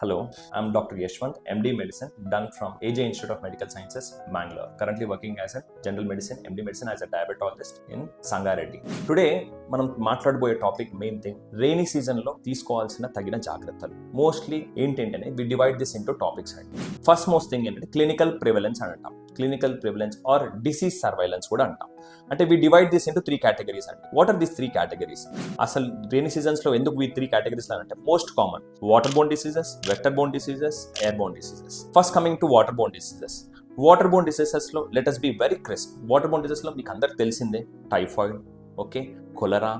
Hello, I'm Dr. Yashwant MD Medicine, done from AJ Institute of Medical Sciences, Bangalore. Currently working as a general medicine, MD medicine as a diabetologist in Sangareddy. Today మనం మాట్లాడబోయే topic main thing rainy సీజన్లో తీసుకోవాల్సిన తగిన జాగ్రత్తలు mostly ఏంటంటే we divide this into topics అండి first most thing ఏంటంటే clinical prevalence అని అంటాం clinical prevalence or disease surveillance కూడా అంటాం అంటే we divide this into three categories అండి what are this three categories అసలు రెయినీ సీజన్స్లో ఎందుకు ఈ త్రీ కేటగిరీస్ అంటే most common water borne diseases vector borne diseases air borne diseases first coming to water borne diseases water borne డిసీజెస్లో let us be very crisp water borne డిసీజెస్లో మీకు అందరికి తెలిసిందే typhoid okay cholera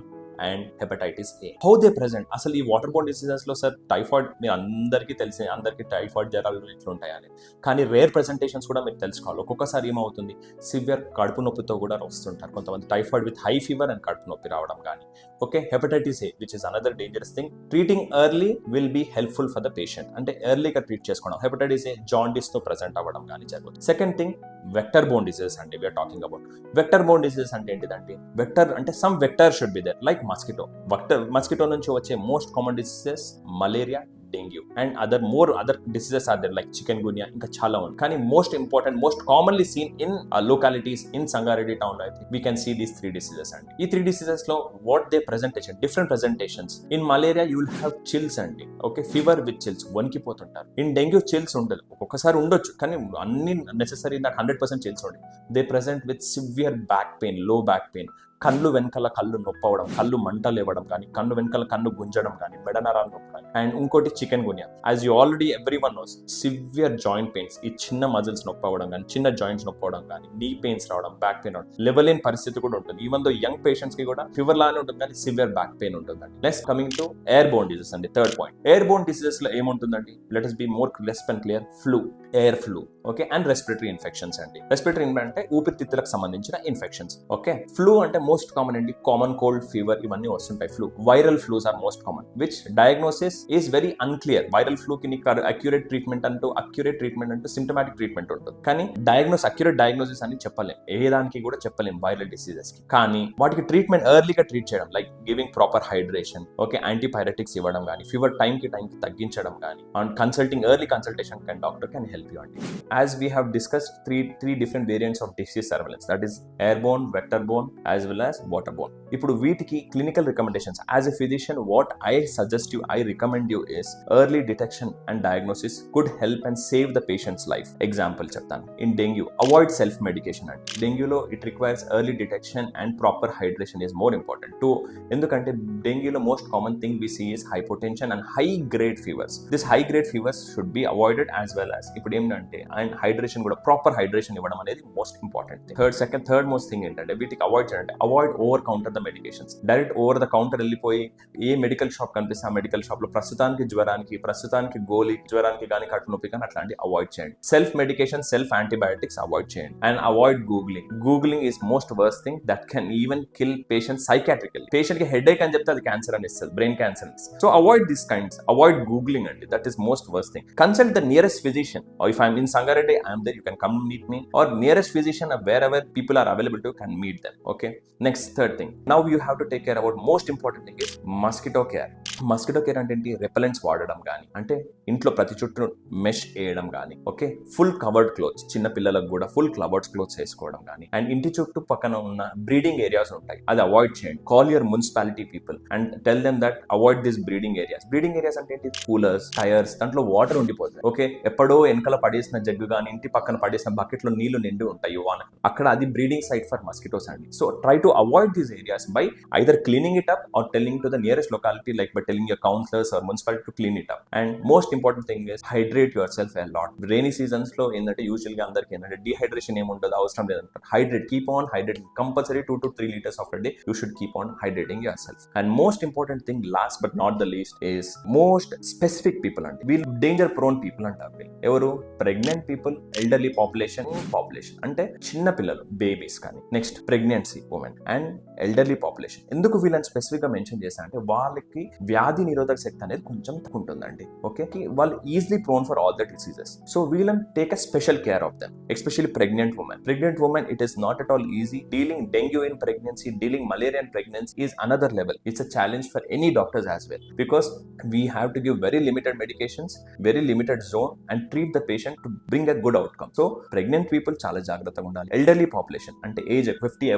and hepatitis A. How they present అసలు ఈ water borne డిసీజెస్లో sir typhoid మీరు అందరికీ తెలిసే అందరికీ టైఫాయిడ్ జ్వరాలు ఇట్లుంటాయని కానీ రేర్ ప్రెసెంటేషన్స్ కూడా మీరు తెలుసుకోవాలి. ఒక్కొక్కసారి ఏమవుతుంది? సివియర్ కడుపు నొప్పితో కూడా వస్తుంటారు. కొంతమంది typhoid with high fever and కడుపు నొప్పి రావడం కానీ. Okay hepatitis A which is another dangerous thing treating early will be helpful for the patient అంటే ఎర్లీగా ట్రీట్ చేసుకోవడం. హెపటైటిస్ ఏ జాండిస్తో ప్రెసెంట్ అవ్వడం కానీ జరుగుతుంది. Second thing vector borne diseases అంటే we're talking about vector borne diseases అంటే ఏంటిదంటే vector అంటే some vector should be there like mosquito vector mosquito నుంచి వచ్చే most common diseases malaria dengue and other more other diseases are there like chikungunya ఇంకా చాలా ఉంది కానీ most important most commonly seen in localities in Sangareddy టౌన్లో అయితే we can see these three diseases అండి ఈ three డిసీజెస్లో what they presentation different presentations in malaria you will have chills అండి. Okay fever with chills వణికిపోతుంటారు. In dengue chills ఉండదు. ఒక్కొక్కసారి ఉండొచ్చు కానీ అన్ని necessary that hundred percent chills ఉండదు they present with severe back పెయిన్లో back pain కళ్ళు వెనకాల కళ్ళు నొప్పవడం కళ్ళు మంటలు ఇవ్వడం కానీ కన్ను వెనకాల కన్ను గుంజడం కానీ మెడనరాలు నొప్పి కానీ. అండ్ ఇంకోటి chikungunya. As you already every one knows severe joint pains ఈ చిన్న మజిల్స్ నొప్పి అవ్వడం కానీ చిన్న జాయింట్స్ నొప్పి అవ్వడం కానీ నీ పెయిన్స్ రావడం బ్యాక్ పెయిన్ రావడం లెవెల్ పరిస్థితి కూడా ఉంటుంది. ఈవెన్ దో యంగ్ పేషెంట్స్కి కూడా ఫీవర్ లానే ఉంటుంది కానీ సివియర్ బ్యాక్ పెయిన్ ఉంటుందండి. Next coming to air borne diseases అండి థర్డ్ పాయింట్ ఎయిర్ బోన్ డిసీజెస్లో ఏముంటుందండి? Let is be more less and clear flu air flu okay and respiratory infections అండి. రెస్పిరేటరీ అంటే ఊపిరితిత్తులకు సంబంధించిన ఇన్ఫెక్షన్స్ ఓకే ఫ్లూ అంటే most common అండి. కామన్ కోల్డ్ ఫీవర్ ఇవన్నీ వస్తుంటాయి. Flu viral flus are most common which diagnosis is very unclear viral flu కి నీకు అక్యురేట్ ట్రీట్మెంట్ అంటూ అక్యురేట్ ట్రీట్మెంట్ అంటూ సిమ్టమాటిక్ ట్రీట్మెంట్ ఉంటుంది. కానీ డయాగ్నోస్ అక్యురేట్ డయాగ్నోసిస్ అని చెప్పలేం. ఏ దానికి కూడా చెప్పలేం వైరల్ డిసీజెస్కి. కానీ వాటికి ట్రీట్మెంట్ ఎర్లీగా ట్రీట్ చేయడం like giving proper hydration okay antipyretics ఇవ్వడం కానీ ఫీవర్ టైం కి టైం కి తగ్గించడం కానీ and consulting early consultation can doctor can help you అండి as we have discuss three three different variants of disease surveillance that is air borne vector borne as well as water borne ఇప్పుడు వీటికి clinical recommendations as a physician what I suggest you I recommend you is early detection and diagnosis could help and save the patients life example చెప్తాను. In dengue avoid self medication అండి డెంగ్యూలో it requires early detection and proper hydration is more important to ఎందుకంటే డెంగ్యూలో most common thing we see is hypotension and high grade fevers this high grade fevers should be avoided as well as ఇప్పుడు ఏంటంటే and hydration కూడా proper hydration ఇవ్వడం అనేది most important third second third most thing ఏంటంటే వీటికి avoid చేయండి avoid over counter the medications. Direct over the counter వెళ్ళిపోయి ఏ మెడికల్ షాప్ కనిపిస్తే ఆ మెడికల్ షాప్లో ప్రస్తుతానికి జ్వరానికి ప్రస్తుతానికి గోలి జ్వరానికి కానీ కట్టు నొప్పి కానీ అట్లాంటి అవాయిడ్ చేయండి. Self medication self antibiotics avoid చేయండి. And avoid googling. Googling is most worse thing that can even kill patient psychiatrical పేషెంట్కి హెడ్ ఏక్ అని చెప్తే అది క్యాన్సర్ అని ఇస్తుంది brain cancer so avoid this kinds avoid googling అండి. That is most worse thing. Consult the nearest physician. If I'm in Sangareddy I'm there. You can come meet me. Or nearest physician or wherever people are available to can meet them. Okay next third thing. Now you have to take care about most important thing is mosquito care mosquito care అంటే ఏంటి? Repellents వాడడం కానీ అంటే ఇంట్లో ప్రతి చుట్టూ mesh వేయడం కానీ ఓకే ఫుల్ కవర్డ్ క్లోత్స్ చిన్న పిల్లలకు కూడా ఫుల్ కవర్డ్ క్లోత్స్ వేసుకోవడం కానీ అండ్ ఇంటి చుట్టూ పక్కన ఉన్న బ్రీడింగ్ ఏరియాస్ ఉంటాయి. అది అవాయిడ్ చేయండి. Call your municipality people and tell them that avoid this breeding areas breeding areas అంటే ఏంటి? కూలర్స్ టైర్స్ దాంట్లో వాటర్ ఉండిపోతుంది ఓకే ఎప్పుడో వెనకాల పడేసిన జగ్గు కానీ ఇంటి పక్కన పడేసిన బకెట్లో నీళ్ళు నిండి ఉంటాయి వాన అక్కడ అది బ్రీడింగ్ సైట్ ఫర్ మస్కిటోస్ అండి. So try to avoid these areas by either cleaning it up or telling to the nearest locality like by telling your councillors or municipality to clean it up. And most important thing is hydrate your self and lot. Rainy సీజన్స్లో ఏంటంటే యూజువల్గా అందరికి ఏంటంటే dehydration ఏముండదు అవసరం లేదంటారు hydrate keep on hydrate compulsory two to three litres of day you should keep on hydrating your self. And most important thing last but not the least is most specific people అంటే వీళ్ళు danger prone people అంటారు ఎవరు? Pregnant people elderly population population అంటే చిన్న పిల్లలు babies కానీ. Next pregnancy women and elderly population ఎందుకు వీళ్ళని స్పెసిఫిక్గా మెన్షన్ చేశా అంటే వాళ్ళకి వ్యాధి నిరోధక శక్తి అనేది కొంచెం ఉంటుందండి. ఓకే వాళ్ళు easily prone for all the diseases so వీళ్ళని take a special care of them especially pregnant women pregnant women it is not at all easy dealing dengue in pregnancy dealing malaria in pregnancy is another level it's a challenge for any doctors as well because we have to give very limited medications very limited zone and treat the patient to bring a good outcome so pregnant people చాలా జాగ్రత్తగా ఉండాలి. Elderly population అంటే age fifty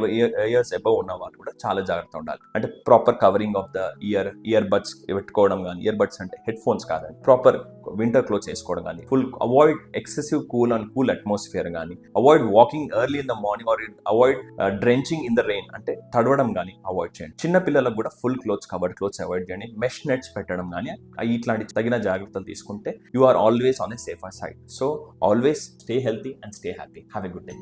years above ఉన్న వాళ్ళు కూడా చాలా జాగ్రత్తగా ఉండాలి. అంటే proper covering of the ear ear buds పెట్టుకోవడం కానీ ఇయర్ బడ్స్ అంటే హెడ్ ఫోన్స్ కాదండి. ప్రాపర్ వింటర్ క్లోత్స్ వేసుకోవడం కానీ full avoid excessive cool and cool atmosphere కానీ avoid walking early in the morning or avoid drenching in the rain అంటే తడవడం కానీ అవాయిడ్ చేయండి. చిన్న పిల్లలకు కూడా full clothes covered clothes avoid చేయండి. మెష్ నెట్స్ పెట్టడం కానీ ఇట్లాంటి తగిన జాగ్రత్తలు తీసుకుంటే you are always on a safer side So always stay healthy and stay happy. Have a good day.